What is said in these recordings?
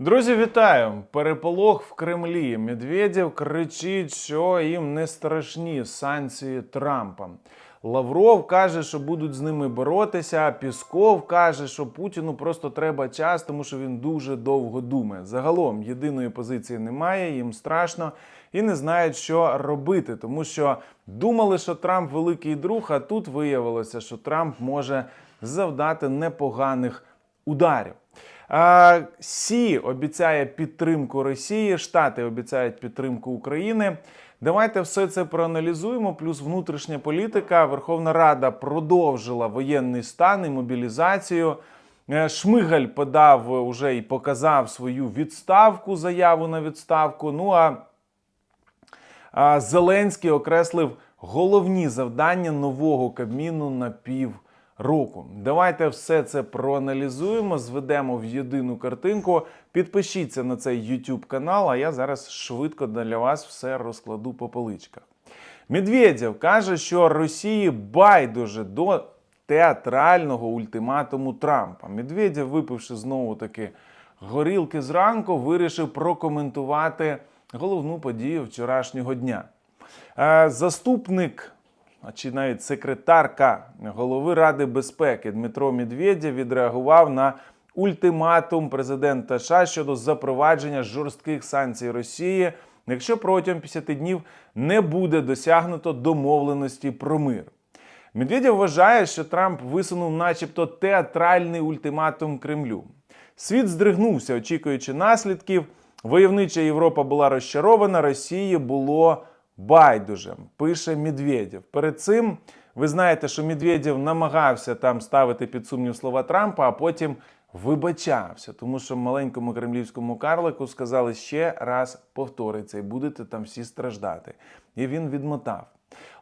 Друзі, вітаю! Переполох в Кремлі. Медведєв кричить, що їм не страшні санкції Трампа. Лавров каже, що будуть з ними боротися. Пісков каже, що Путіну просто треба час, тому що він дуже довго думає. Загалом єдиної позиції немає, їм страшно і не знають, що робити, тому що думали, що Трамп великий друг, а тут виявилося, що Трамп може завдати непоганих ударів. Сі обіцяє підтримку Росії, Штати обіцяють підтримку України. Давайте все це проаналізуємо. Плюс внутрішня політика. Верховна Рада продовжила воєнний стан і мобілізацію. Е, Шмигаль подав уже і показав свою відставку, заяву на відставку. Ну а Зеленський окреслив головні завдання нового Кабміну на півроку. Давайте все це проаналізуємо, зведемо в єдину картинку. Підпишіться на цей YouTube канал, а я зараз швидко для вас все розкладу по поличках. Медведєв каже, що Росії байдуже до театрального ультиматуму Трампа. Медведєв, випивши знову таки горілки зранку, вирішив прокоментувати головну подію вчорашнього дня. Е, Заступник, а чи навіть секретарка голови Ради безпеки Дмитро Медведєв відреагував на ультиматум президента США щодо запровадження жорстких санкцій Росії, якщо протягом 50 днів не буде досягнуто домовленості про мир. Медведєв вважає, що Трамп висунув, начебто, театральний ультиматум Кремлю. Світ здригнувся, очікуючи наслідків. Войовнича Європа була розчарована, Росії було байдуже. Пише Медведєв. Перед цим ви знаєте, що Медведєв намагався там ставити під сумнів слова Трампа, а потім вибачався, тому що маленькому кремлівському карлику сказали ще раз повториться, і будете там всі страждати. І він відмотав.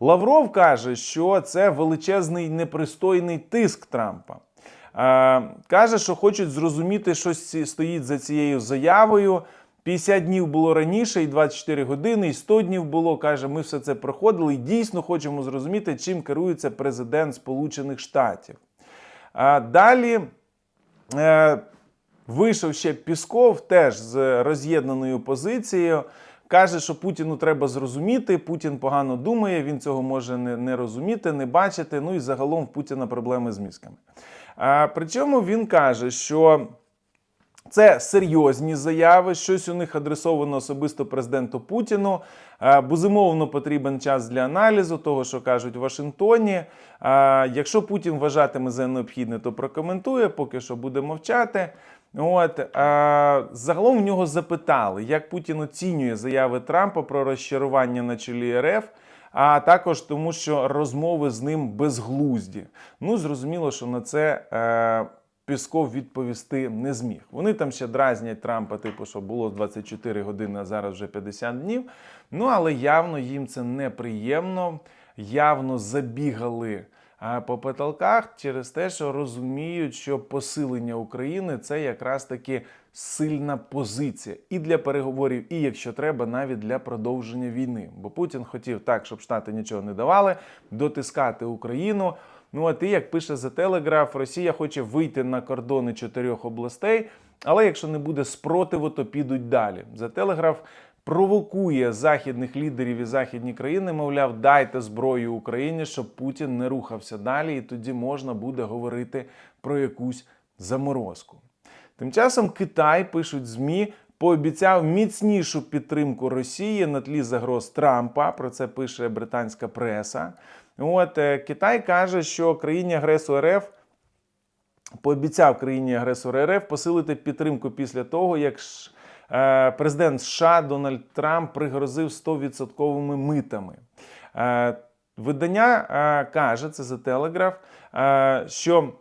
Лавров каже, що це величезний непристойний тиск Трампа. Е, каже, що хочуть зрозуміти, що стоїть за цією заявою. 50 днів було раніше, і 24 години, і 100 днів було. Каже, ми все це проходили і дійсно хочемо зрозуміти, чим керується президент Сполучених Штатів. А далі е, вийшов ще Пісков теж з роз'єднаною позицією. Каже, що Путіну треба зрозуміти. Путін погано думає, він цього може не, не розуміти, не бачити. Ну і загалом в Путіна проблеми з мізками. А, причому він каже, що це серйозні заяви, щось у них адресовано особисто президенту Путіну. Е, Безумовно, потрібен час для аналізу того, що кажуть в Вашингтоні. Е, Якщо Путін вважатиме за необхідне, то прокоментує, поки що буде мовчати. От е, загалом в нього запитали, як Путін оцінює заяви Трампа про розчарування на чолі РФ. А також тому, що розмови з ним безглузді. Ну, зрозуміло, що на це е, Пісков відповісти не зміг. Вони там ще дразнять Трампа, типу, що було 24 години, а зараз вже 50 днів. Ну, але явно їм це неприємно, явно забігали по потолках через те, що розуміють, що посилення України це якраз таки сильна позиція і для переговорів, і якщо треба, навіть для продовження війни. Бо Путін хотів так, щоб Штати нічого не давали, дотискати Україну. Ну от і як пише The Telegraph, Росія хоче вийти на кордони чотирьох областей, але якщо не буде спротиву, то підуть далі. The Telegraph провокує західних лідерів і західні країни, мовляв, дайте зброю Україні, щоб Путін не рухався далі, і тоді можна буде говорити про якусь заморозку. Тим часом Китай пишуть ЗМІ. Пообіцяв міцнішу підтримку Росії на тлі загроз Трампа. Про це пише британська преса. От е, Китай каже, що країні агресу РФ пообіцяв країні агресору РФ посилити підтримку після того, як е, президент США Дональд Трамп пригрозив 100% митами. Е, Видання каже, це Telegraph, е, що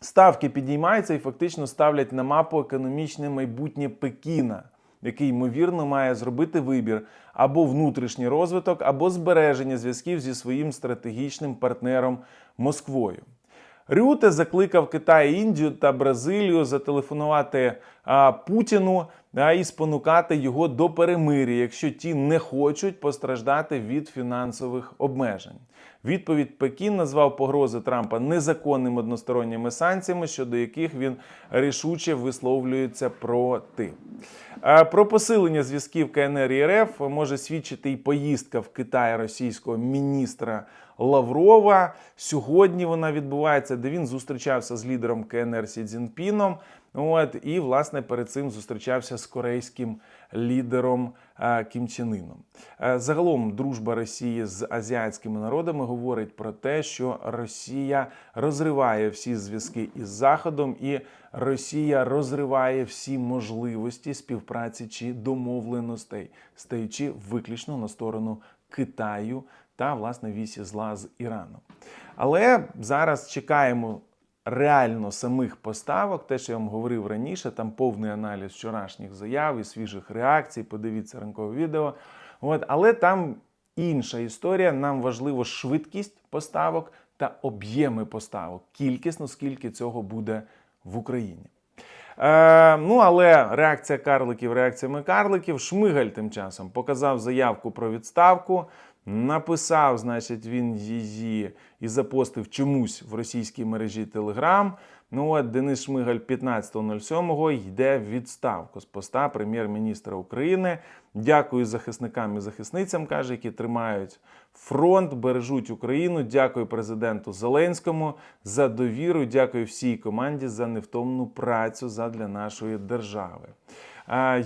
ставки підіймаються і фактично ставлять на мапу економічне майбутнє Пекіна, який ймовірно має зробити вибір або внутрішній розвиток, або збереження зв'язків зі своїм стратегічним партнером Москвою. Рюте закликав Китай, Індію та Бразилію зателефонувати Путіну а, і спонукати його до перемир'я, якщо ті не хочуть постраждати від фінансових обмежень. Відповідь Пекін назвав погрози Трампа незаконними односторонніми санкціями, щодо яких він рішуче висловлюється проти. Про посилення зв'язків КНР і РФ може свідчити і поїздка в Китай російського міністра Лаврова. Сьогодні вона відбувається, де він зустрічався з лідером КНР Сі Цзінпіном. От і власне перед цим зустрічався з корейським лідером е, Кім Чен Іном. Е, Загалом дружба Росії з азіатськими народами говорить про те, що Росія розриває всі зв'язки із Заходом, і Росія розриває всі можливості співпраці чи домовленостей, стаючи виключно на сторону Китаю та власне вісі зла з Іраном. Але зараз чекаємо реально самих поставок, те, що я вам говорив раніше, там повний аналіз вчорашніх заяв і свіжих реакцій. Подивіться ранкове відео. От, але там інша історія. Нам важливо швидкість поставок та об'єми поставок. Кількісно, скільки цього буде в Україні. Е, ну, але реакція карликів реакціями карликів. Шмигаль тим часом показав заявку про відставку. Написав, значить, він її і запостив чомусь в російській мережі Telegram. Ну от Денис Шмигаль 15.07 йде в відставку з поста прем'єр-міністра України. Дякую захисникам і захисницям, каже, які тримають фронт, бережуть Україну. Дякую президенту Зеленському за довіру. Дякую всій команді за невтомну працю задля нашої держави.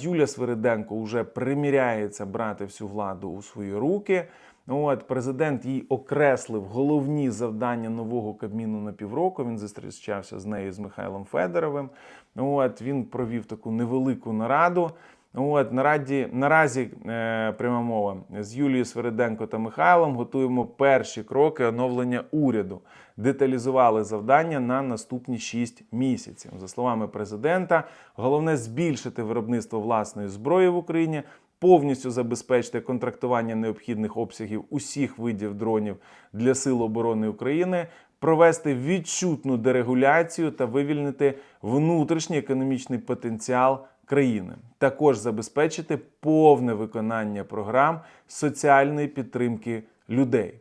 Юля Свириденко вже приміряється брати всю владу у свої руки. От президент їй окреслив головні завдання нового кабміну на півроку. Він зустрічався з нею з Михайлом Федоровим. От він провів таку невелику нараду. От нараді наразі е, пряма мова з Юлією Свериденко та Михайлом готуємо перші кроки оновлення уряду. Деталізували завдання на наступні 6 місяців. За словами президента, головне збільшити виробництво власної зброї в Україні, повністю забезпечити контрактування необхідних обсягів усіх видів дронів для Сил оборони України, провести відчутну дерегуляцію та вивільнити внутрішній економічний потенціал країни. Також забезпечити повне виконання програм соціальної підтримки людей.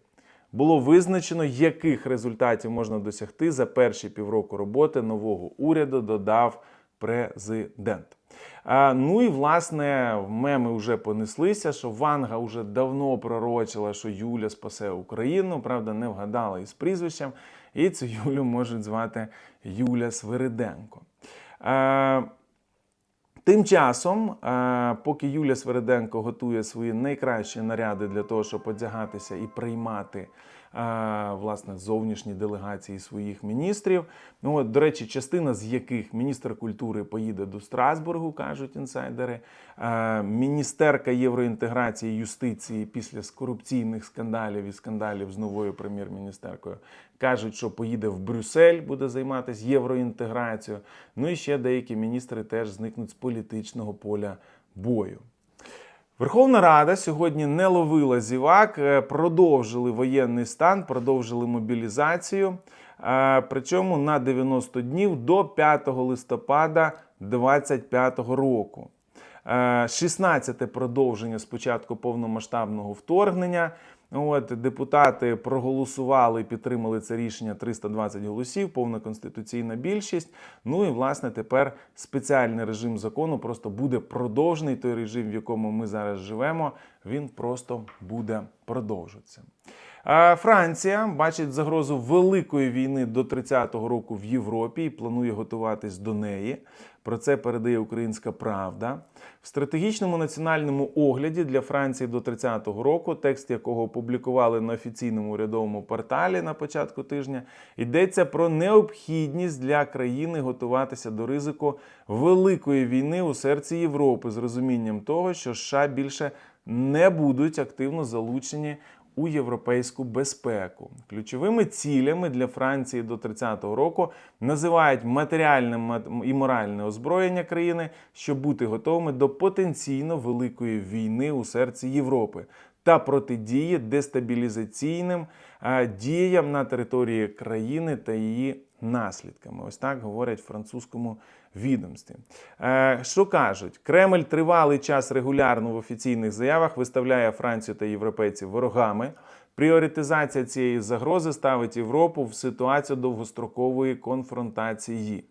Було визначено, яких результатів можна досягти за перші півроку роботи нового уряду, додав президент. А, ну і власне меми вже понеслися, що Ванга вже давно пророчила, що Юля спасе Україну. Правда, не вгадала із прізвищем, і цю Юлю можуть звати Юля Свириденко. А, Тим часом, е, поки Юля Свериденко готує свої найкращі наряди для того, щоб одягатися і приймати власне зовнішні делегації своїх міністрів. Ну от, до речі, частина з яких міністр культури поїде до Страсбургу, кажуть інсайдери. Е, Міністерка євроінтеграції юстиції після корупційних скандалів і скандалів з новою прем'єр-міністеркою кажуть, що поїде в Брюссель, буде займатися євроінтеграцією. Ну і ще деякі міністри теж зникнуть з політичного поля бою. Верховна Рада сьогодні не ловила зівак, е, продовжили воєнний стан, продовжили мобілізацію. е, Причому на 90 днів до 5 листопада 2025 року. 16-те продовження спочатку повномасштабного вторгнення. От депутати проголосували і підтримали це рішення 320 голосів, повна конституційна більшість. Ну і власне тепер спеціальний режим закону просто буде продовжений. Той режим, в якому ми зараз живемо, він просто буде продовжуватися. Франція бачить загрозу великої війни до 30-го року в Європі і планує готуватись до неї. Про це передає Українська Правда. В стратегічному національному огляді для Франції до 30-го року, текст якого опублікували на офіційному урядовому порталі на початку тижня, йдеться про необхідність для країни готуватися до ризику великої війни у серці Європи з розумінням того, що США більше не будуть активно залучені у європейську безпеку. Ключовими цілями для Франції до 30-го року називають матеріальне і моральне озброєння країни, щоб бути готовими до потенційно великої війни у серці Європи. та протидії дестабілізаційним е, діям на території країни та її наслідками. Ось так говорять французькому відомстві. Е, Що кажуть? Кремль тривалий час регулярно в офіційних заявах виставляє Францію та європейців ворогами. Пріоритизація цієї загрози ставить Європу в ситуацію довгострокової конфронтації.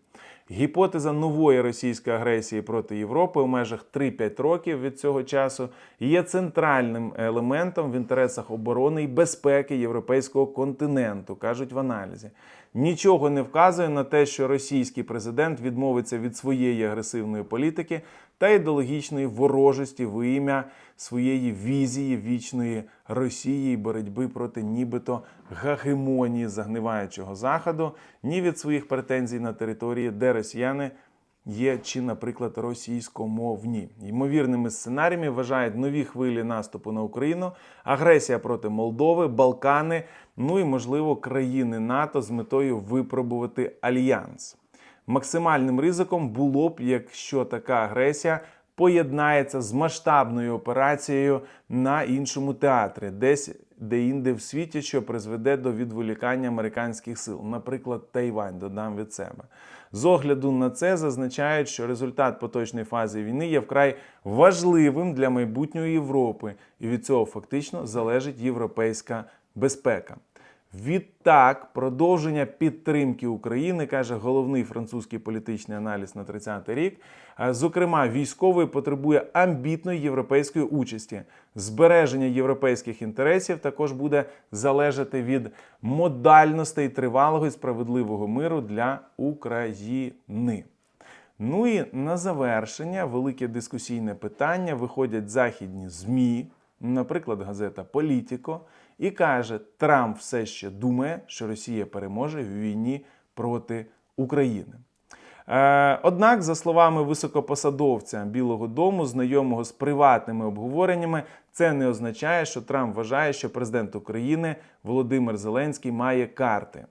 Гіпотеза нової російської агресії проти Європи у межах 3-5 років від цього часу є центральним елементом в інтересах оборони і безпеки європейського континенту, кажуть в аналізі. Нічого не вказує на те, що російський президент відмовиться від своєї агресивної політики та ідеологічної ворожості в ім'я своєї візії вічної Росії і боротьби проти нібито гагемонії загниваючого заходу, ні від своїх претензій на території, де росіяни є чи, наприклад, російськомовні. Ймовірними сценаріями вважають нові хвилі наступу на Україну, агресія проти Молдови, Балкани, ну і, можливо, країни НАТО з метою випробувати альянс. Максимальним ризиком було б, якщо така агресія поєднається з масштабною операцією на іншому театрі, десь де-інде в світі, що призведе до відволікання американських сил, наприклад, Тайвань, додам від себе. З огляду на це зазначають, що результат поточної фази війни є вкрай важливим для майбутньої Європи, і від цього фактично залежить європейська безпека. Відтак, продовження підтримки України, каже головний французький політичний аналіз на 30-й рік. е, Зокрема, військовий потребує амбітної європейської участі. Збереження європейських інтересів також буде залежати від модальностей тривалого і справедливого миру для України. Ну і на завершення велике дискусійне питання виходять західні ЗМІ, наприклад, газета Політіко, і каже, Трамп все ще думає, що Росія переможе в війні проти України. Е, Однак, за словами високопосадовця Білого Дому, знайомого з приватними обговореннями, це не означає, що Трамп вважає, що президент України Володимир Зеленський має карти.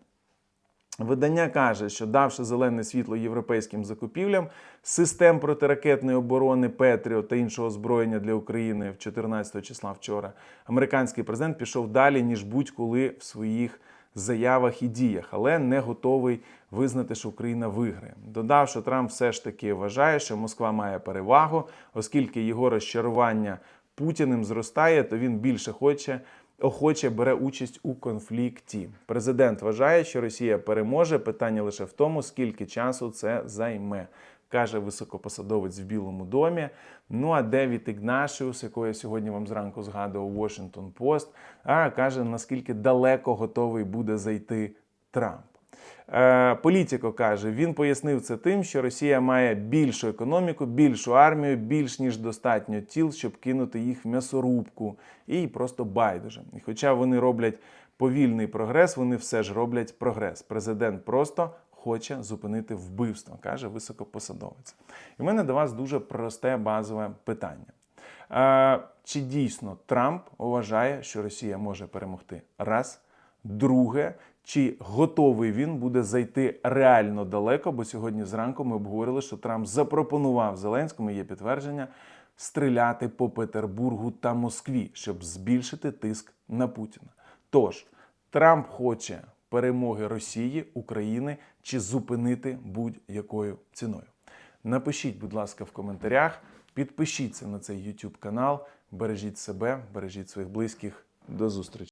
Видання каже, що давши зелене світло європейським закупівлям систем протиракетної оборони Петріо та іншого озброєння для України в 14 числа вчора, американський президент пішов далі ніж будь-коли в своїх заявах і діях, але не готовий визнати, що Україна виграє. Додав, що Трамп все ж таки вважає, що Москва має перевагу, оскільки його розчарування Путіним зростає, то він більше хоче охоче бере участь у конфлікті. Президент вважає, що Росія переможе. Питання лише в тому, скільки часу це займе. Каже високопосадовець в Білому домі. Ну а Девід Ігнашіус, якого я сьогодні вам зранку згадував Washington Post, а каже, наскільки далеко готовий буде зайти Трамп. Е, Політіко каже, він пояснив це тим, що Росія має більшу економіку, більшу армію, більш ніж достатньо тіл, щоб кинути їх в м'ясорубку, і просто байдуже. І хоча вони роблять повільний прогрес, вони все ж роблять прогрес. Президент просто хоче зупинити вбивство, каже високопосадовець. І в мене до вас дуже просте базове питання. Е, Чи дійсно Трамп вважає, що Росія може перемогти? Раз. Друге, чи готовий він буде зайти реально далеко? Бо сьогодні зранку ми обговорили, що Трамп запропонував Зеленському, є підтвердження, стріляти по Петербургу та Москві, щоб збільшити тиск на Путіна. Тож Трамп хоче перемоги Росії, України чи зупинити будь-якою ціною. Напишіть, будь ласка, в коментарях, підпишіться на цей YouTube канал, бережіть себе, бережіть своїх близьких. До зустрічі!